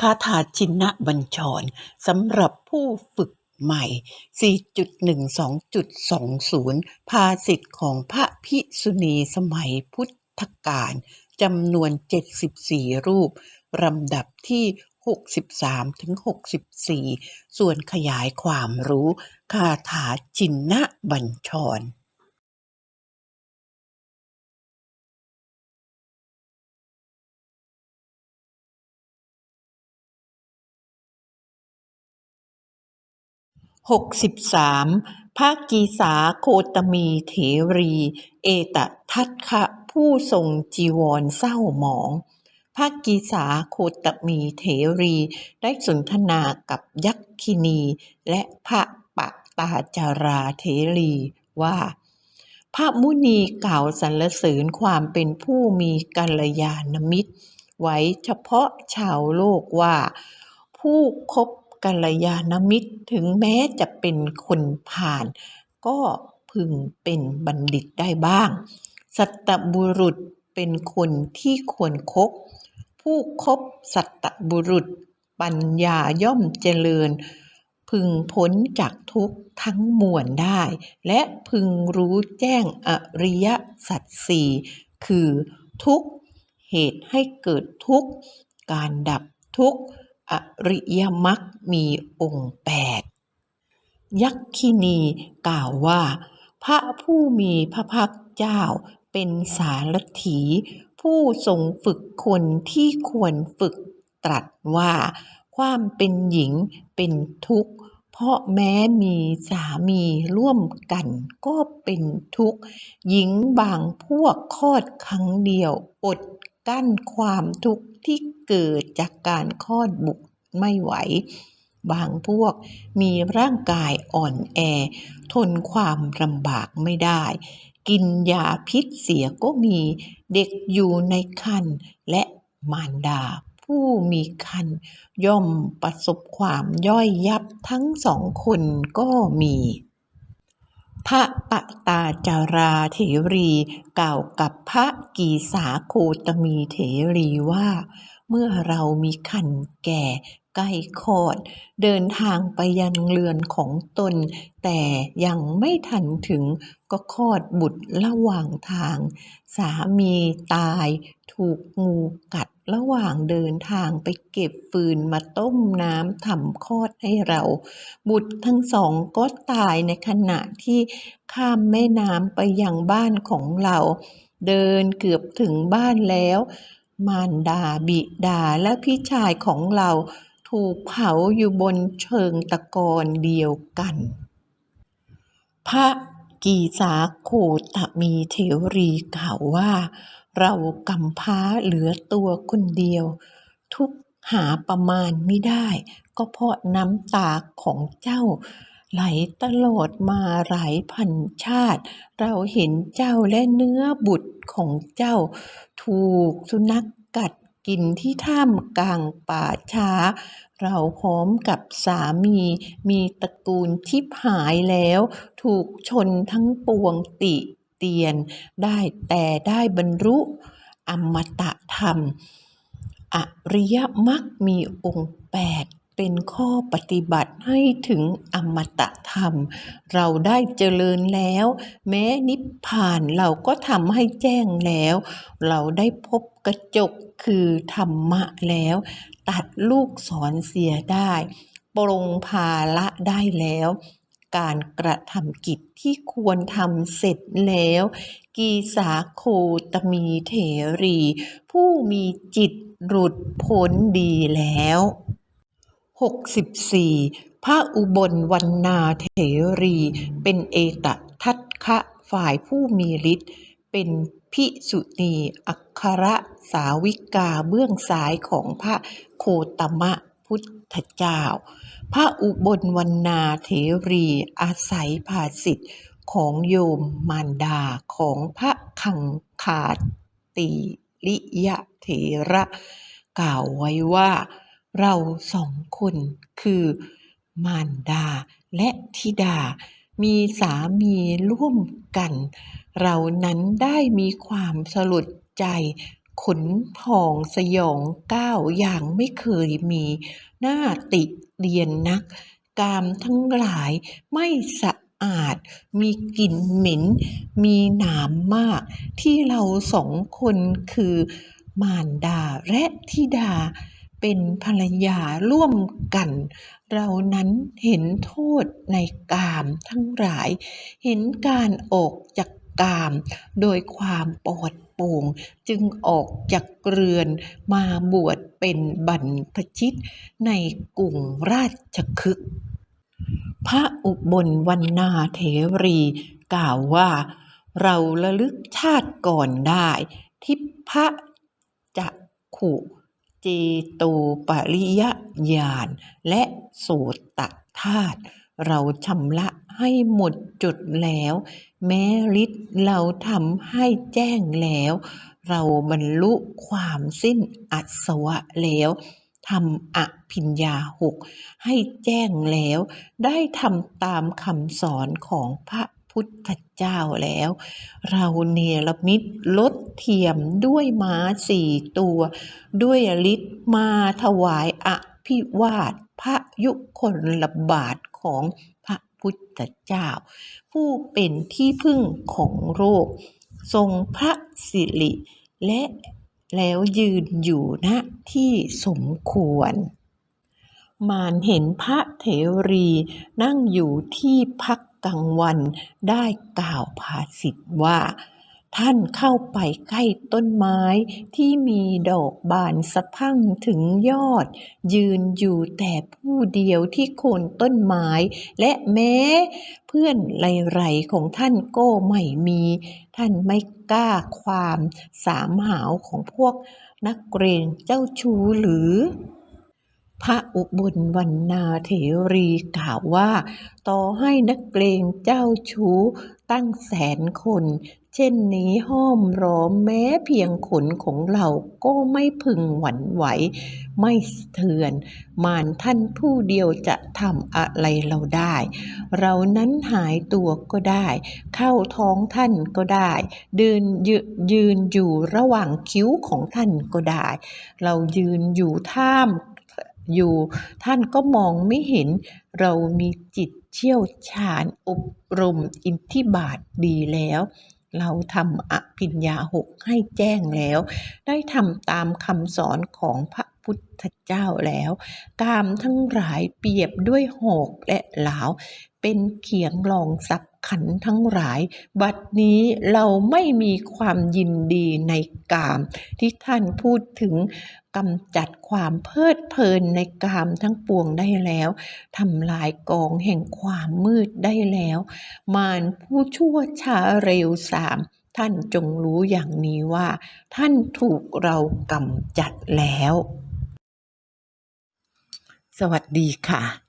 คาถาชินะบัญชรสำหรับผู้ฝึกใหม่ 4.12.20 ภาษิตของพระภิกษุณีสมัยพุทธกาลจำนวน 74 รูปลำดับที่ 63 ถึง 64 ส่วนขยายความรู้ คาถาชินะบัญชร หกสิบสามภากีสาโคตมีเถรี เอตทัคคะผู้ทรงจีวรเศร้าหมอง ภากีสาโคตมีเถรีได้สนทนากับยักษินี และพระปะตาจาราเถรีว่า พระมุนีกล่าวสรรเสริญความเป็นผู้มีกัลยาณมิตร ไว้เฉพาะชาวโลกว่า ผู้คบ กัลยาณมิตรถึงแม้จะเป็นคนผ่าน ก็พึงเป็นบัณฑิตได้บ้าง สัตตบุรุษเป็นคนที่ควรคบผู้คบสัตตบุรุษ ปัญญาย่อมเจริญ พึงพ้นจากทุกข์ทั้งมวลได้ และพึงรู้แจ้งอริยสัจสี่คือทุกข์เหตุให้เกิดทุกข์ การดับทุกข์ อริยมรรคมีองค์แปดยักษินีกล่าวว่า พระผู้มีพระภาคเจ้าเป็นสารถี ผู้ทรงฝึกคนที่ควรฝึกตรัสว่า ความเป็นหญิงเป็นทุกข์ เพราะแม้มีสามีร่วมกันก็เป็นทุกข์ หญิงบางพวกคลอดครั้งเดียวอด กั้นความทุกข์ที่เกิดจากการคลอดบุตรไม่ไหว บางพวกมีร่างกายอ่อนแอ ทนความลำบากไม่ได้ กินยาพิษเสียก็มีเด็กอยู่ในครรภ์และมารดาผู้มีครรภ์ย่อมประสบความย่อยยับทั้งสองคนก็มี พระปะตาจาราเถรีกล่าวกับพระกีสาโคตมีเถรีว่า เมื่อเรามีคันแก่ใกล้คลอด เดินทางไปยังเรือนของตน แต่ยังไม่ทันถึงก็คลอดบุตรระหว่างทาง สามีตายถูกงูกัด ระหว่างเดินทางไปเก็บฟืนมาต้มน้ำทำคลอดให้เรา บุตรทั้งสองก็ตายในขณะที่ข้ามแม่น้ำไปยังบ้านของเรา เดินเกือบถึงบ้านแล้ว มารดาบิดาและพี่ชายของเราถูกเผาอยู่บนเชิงตะกอนเดียวกัน พระกีสาโคตมีเถรีกล่าวว่า เรากำพร้าเหลือตัวคนเดียว ทุกหาประมาณไม่ได้ ก็เพราะน้ำตาของเจ้า ไหลตลอดมาหลายพันชาติ เราเห็นเจ้าและเนื้อบุตรของเจ้า ถูกสุนัขกัดกินที่ท่ามกลางป่าช้า เราพร้อมกับสามีมีตระกูลทิพหายแล้ว ถูกชนทั้งปวงติ เตียนได้แต่ได้บรรลุอมตะธรรม อริยมรรคมีองค์แปดเป็นข้อปฏิบัติให้ถึงอมตะธรรม เราได้เจริญแล้ว แม้นิพพานเราก็ทำให้แจ้งแล้ว เราได้พบกระจกคือธรรมะแล้ว ตัดลูกศรเสียได้ ปรงภาละได้แล้ว การกระทำกิจที่ควรทำเสร็จแล้ว กีสาโคตมีเถรี ผู้มีจิตหลุดพ้นดีแล้ว 64 พระอุบลวรรณาเถรี เป็นเอตทัคคะฝ่ายผู้มีฤทธิ์เป็นภิกษุณีอัครสาวิกาเบื้องซ้ายของพระโคตมะพุท ธเจ้า พระอุบลวรรณาเถรีอาศัยภาสิทธิ์ของโยมมารดาของพระคังคาติริยะเถระ กล่าวไว้ว่าเราสองคนคือมารดาและธิดา มีสามีร่วมกัน เรานั้นได้มีความสลดใจ ขนพองสยองก้าวอย่างไม่เคยมีหน้าติเรียนนัก กามทั้งหลายไม่สะอาด มีกลิ่นเหม็น มีหนามมาก ที่เราสองคนคือมารดาและธิดา เป็นภรรยาร่วมกัน เรานั้นเห็นโทษในกามทั้งหลาย เห็นการออกจาก กาม โดยความปลอดโปร่งจึงออกจากเรือนมาบวชเป็นบรรพชิตในกรุงราชคฤห์พระอุบลวรรณาเถรีกล่าวว่าเราระลึกชาติก่อนได้ ทิพะจักขุเจโตปริยญาณและโสตธาตุเราชำระ ให้หมดจดแล้ว แม้ฤทธิ์เราทำให้แจ้งแล้ว เราบรรลุความสิ้นอสวะแล้วทำอภิญญาหกให้แจ้งแล้ว ได้ทำตามคำสอนของพระพุทธเจ้าแล้ว เราเนรมิตลดเทียมด้วยม้าสี่ตัว ด้วยฤทธิ์มาถวายอภิวาทพระยุคนลบาทของ พุทธเจ้า ผู้เป็นที่พึ่งของโลกทรงพระสิริและแล้วยืนอยู่ณที่สมควร มารเห็นพระเถรีนั่งอยู่ที่พักกลางวันได้กล่าวภาษิตว่า ท่านเข้าไปใกล้ต้นไม้ที่มีดอกบานสะพั่งถึงยอด ยืนอยู่แต่ผู้เดียวที่โคนต้นไม้ และแม้ เพื่อนไรๆของท่านก็ไม่มี ท่านไม่กล้าความสามหาวของพวกนักเกรงเจ้าชู้หรือพระอุบลวรรณาเถรีกล่าวว่า ต่อให้นักเกรงเจ้าชู้ ตั้งแสนคน เช่นนี้ห้อมล้อมแม้เพียงขนของเราก็ไม่พึงหวั่นไหว ไม่สะเทือน มารท่านผู้เดียวจะทำอะไรเราได้ เรานั้นหายตัวก็ได้ เข้าท้องท่านก็ได้เดินยืยืนอยู่ระหว่างคิ้วของท่านก็ได้ เรายืนอยู่ท่าม อยู่ ท่านก็มองไม่เห็น เรามีจิตเชี่ยวชาญอบรมอินทิบาทดีแล้ว เราทำอภิญญาหกให้แจ้งแล้ว ได้ทำตามคำสอนของพระพุทธเจ้าแล้ว กามทั้งหลายเปรียบด้วยหอกและหลาว เป็นเขียงรองสับขันทั้งหลาย บัดนี้เราไม่มีความยินดีในกาม ที่ท่านพูดถึง กำจัดความเพลิดเพลินในกามทั้งปวงได้แล้วทำลายกองแห่งความมืดได้แล้ว มารผู้ชั่วช้าเร็วสามท่านจงรู้อย่างนี้ว่า ท่านถูกเรากำจัดแล้ว สวัสดีค่ะ